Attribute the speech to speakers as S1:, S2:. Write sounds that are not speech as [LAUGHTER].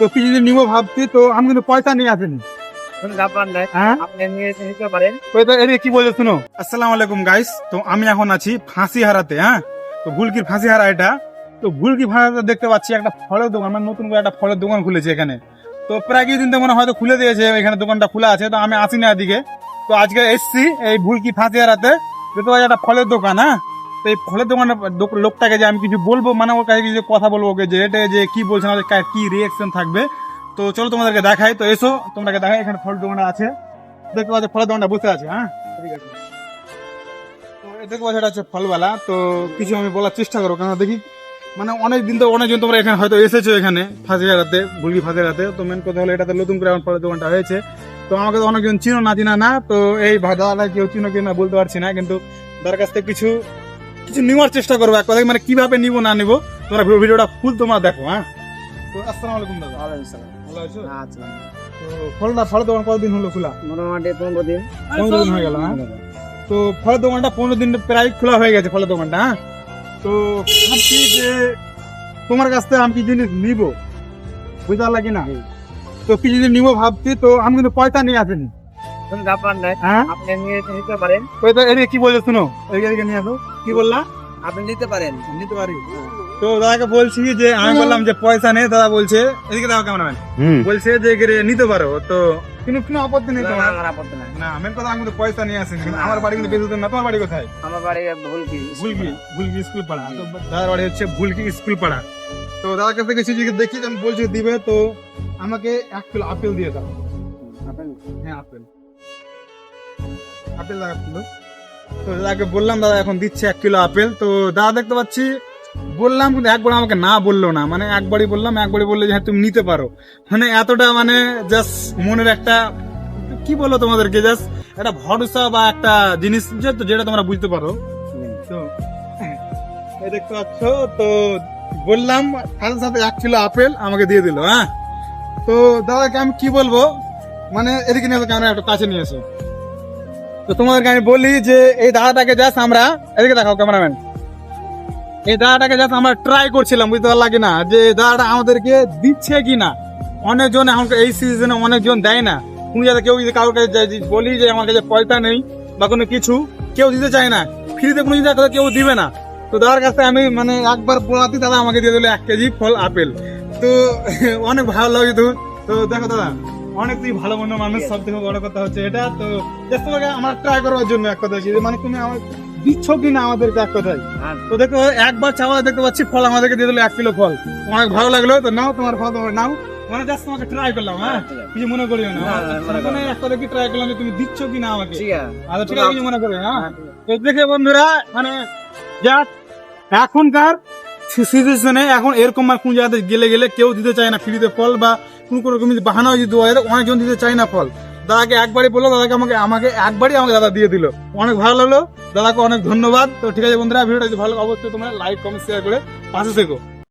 S1: তো কিছুদিন নিবো ভাবছি তো আমি কিন্তু পয়সা নিয়ে আসিনি। হ্যাঁ? তো কি বলছো শুনো? আসসালামু আলাইকুম গাইস তো আমি এখন আছি ফাঁসি হারাতে হ্যাঁ? তো ভুলকির ফাঁসি হারা এটা। তো ভুলকি হারাতে দেখতে পাচ্ছি একটা ফলের দোকান মানে নতুন করে একটা ফলের দোকান খুলেছে এখানে। তো প্রায় কিছুদিন তো মনে হয়তো খুলে দিয়েছে এখানে দোকানটা খোলা আছে তো আমি আসি না এদিকে। তো আজকে এসছি এই ভুলকি ফাঁসি হারাতে পাচ্ছি একটা ফলের দোকান হ্যাঁ? তো এই ফলের দোকানে লোকটাকে যে আমি কিছু বলব মানে ওর কাছে কিছু কথা বলব, ওকে যে এটা যে কি বলছে, আমাদের কা- রিয়েকশন থাকবে। তো চলো তোমাদেরকে দেখাই। তো এসো তোমাকে দেখাই, এখানে ফলের দোকানটা আছে। দেখতে পাচ্ছ ফলের দোকানটা বসে আছে হ্যাঁ? ঠিক আছে। তো দেখতে পাচ্ছ, এটা হচ্ছে ফলওয়ালা। তো কিছু আমি বলার চেষ্টা করব কেন দেখি মানে অনেক দিন তো অনেকজন তোমরা এখানে হয়তো এসেছ এখানে ফাঁসিয়ারাতে ভুলকি ফাঁসিয়ারাতে তো মেন কথা হলো, এটাতে নতুন করে আমার ফলের দোকানটা হয়েছে। তো আমাকে তো অনেকজন চিনো না, চিনা না। তো এই দাদা কেউ চিনো কি না বলতে পারছি না, কিন্তু তার কাছ থেকে কিছু কিছু নেওয়ার চেষ্টা করব এক কথা মানে কীভাবে নিবো না নিবো তোমরা ভিডিওটা ফুল তোমরা দেখো হ্যাঁ? তো আসসালামু আলাইকুম দাদা।
S2: ওয়ালাইকুম সালাম
S1: ভালো আছো?
S2: আচ্ছা
S1: তো ফলটা ফলের দোকান কতদিন হলো খোলা?
S2: মোটামুটি পনেরো দিন।
S1: পনেরো দিন হয়ে গেল হ্যাঁ? তো ফলের দোকানটা পনেরো দিন প্রায় খোলা হয়ে গেছে ফলের দোকানটা হ্যাঁ? তো ভাবছি যে তোমার কাছ থেকে আমি কি জিনিস নিবো। বুঝতে পারলা কি না তো কি জিনিস নিবো ভাবছি তো আমি কিন্তু পয়সা নিয়ে আসিনি।
S2: কোনো ব্যাপার নাই
S1: হ্যাঁ?
S2: আপনি নিয়ে এসে নিতে পারেন।
S1: তো এদিকে কি বলছো শুনো? এদিকে এদিকে নিয়ে আসো। কি বললা?
S2: আপনি নিতে পারেন।
S1: নিতে পারি। তো দাদাকে বলছি যে আমি বললাম যে পয়সা নেই দাদা বলছে এদিকে দাও ক্যামেরাম্যান বলছে যে নিতে পারো। তো কিন্তু কোনো আপত্তি নেই তোমার?
S2: আমার আপত্তি নাই।
S1: না মেন কথা আমি কিন্তু পয়সা নিয়ে আমার বাড়ি কিন্তু বেশি না। তোমার বাড়ি কোথায়?
S2: আমার বাড়ি ভুল
S1: ভুলকি ভুলকি স্কুল পাড়া। তো দাদার বাড়ি হচ্ছে ভুলকি স্কুল পাড়া। তো দাদার কাছে কিছু জিনিস দেখি আমি বলছি দিবে তো আমাকে এক কিলো আপেল দিয়ে দাও। আপেল? হ্যাঁ আপেল। আপেল কিলো তো দাদাকে বললাম, দাদা, এখন দিচ্ছে এক কিলো আপেল। তো দাদা দেখতে পাচ্ছি, বললাম কিন্তু একবার আমাকে না বলল না। মানে একবারই বললাম, একবারই বললে যে হ্যাঁ তুমি নিতে পারো। মানে এতটা মানে জাস্ট মনের একটা, কি বলব তোমাদেরকে জাস্ট একটা ভরসা বা একটা জিনিস যেটা তোমরা বুঝতে পারো। তো দেখতে পাচ্ছ, তো বললাম, সাথে সাথে এক কিলো আপেল আমাকে দিয়ে দিল। হ্যাঁ? তো দাদাকে আমি কি বলব? মানে এদিকে নিয়ে ক্যামেরা একটু কাছে নিয়ে এসো। তো তোমাদেরকে আমি বলি যে এই দাদাটাকে জাস্ট আমরা, এদিকে দেখাও ক্যামেরাম্যান এই দাদাটাকে জাস্ট আমরা ট্রাই করছিলাম, বুঝতে পারলা কি না যে দাদাটা আমাদেরকে দিচ্ছে কি না অনেকজন এখন এই সিজনে অনেকজন দেয় না। তুমি যাতে কেউ যদি কারোর কাছে বলি যে আমার কাছে পয়সা নেই বা কোনো কিছু, কেউ দিতে চায় না। ফ্রিতে কোনো জিনিস কেউ দিবে না। তো দাদার কাছে আমি মানে একবার বলাতে দাদা আমাকে দিয়ে দিল এক কেজি ফল, আপেল। তো [LAUGHS] অনেক ভালো লাগে তো দেখো দাদা। অনেক তুই ভালো মনের মানুষ সব থেকে বড় কথা হচ্ছে এটা। তো just তোমাকে আমার ট্রাই করার জন্য এক কথা মানে তুমি আমার দিচ্ছ কি না আমাদেরকে এক কথাই
S2: হ্যাঁ।
S1: তো দেখো একবার চাওয়া দেখতে পাচ্ছি ফল আমাদেরকে দিয়ে দিলো এক কিলো ফল। অনেক ভালো লাগল তো নাও তোমার ফল তোমার নাও। মানে জাস্ট তোমাকে ট্রাই করলাম হ্যাঁ? কিছু মনে করিও না।
S2: মনে
S1: এক কথা কি ট্রাই করলাম যে তুমি দিচ্ছ কি না আমাকে আচ্ছা ঠিক আছে কিছু মনে করিও না
S2: হ্যাঁ,
S1: তো দেখে বন্ধুরা মানে যা এখনকার সিচুয়েশনে এখন এরকম আর কোন জায়গাতে গেলে গেলে কেউ দিতে চায় না। ফ্রিতে ফল বা কোন রকম বাহানা যদি দেওয়া যায় অনেকজন দিতে চায় না ফল। দাদাকে একবারই বলল, দাদাকে আমাকে আমাকে একবারই আমাকে দাদা দিয়ে দিল। অনেক ভালো লাগল। দাদাকে অনেক ধন্যবাদ। তো ঠিক আছে বন্ধুরা, ভিডিওটা যদি ভালো অবশ্যই তোমরা লাইক কমেন্ট শেয়ার করে পাশে থেকো।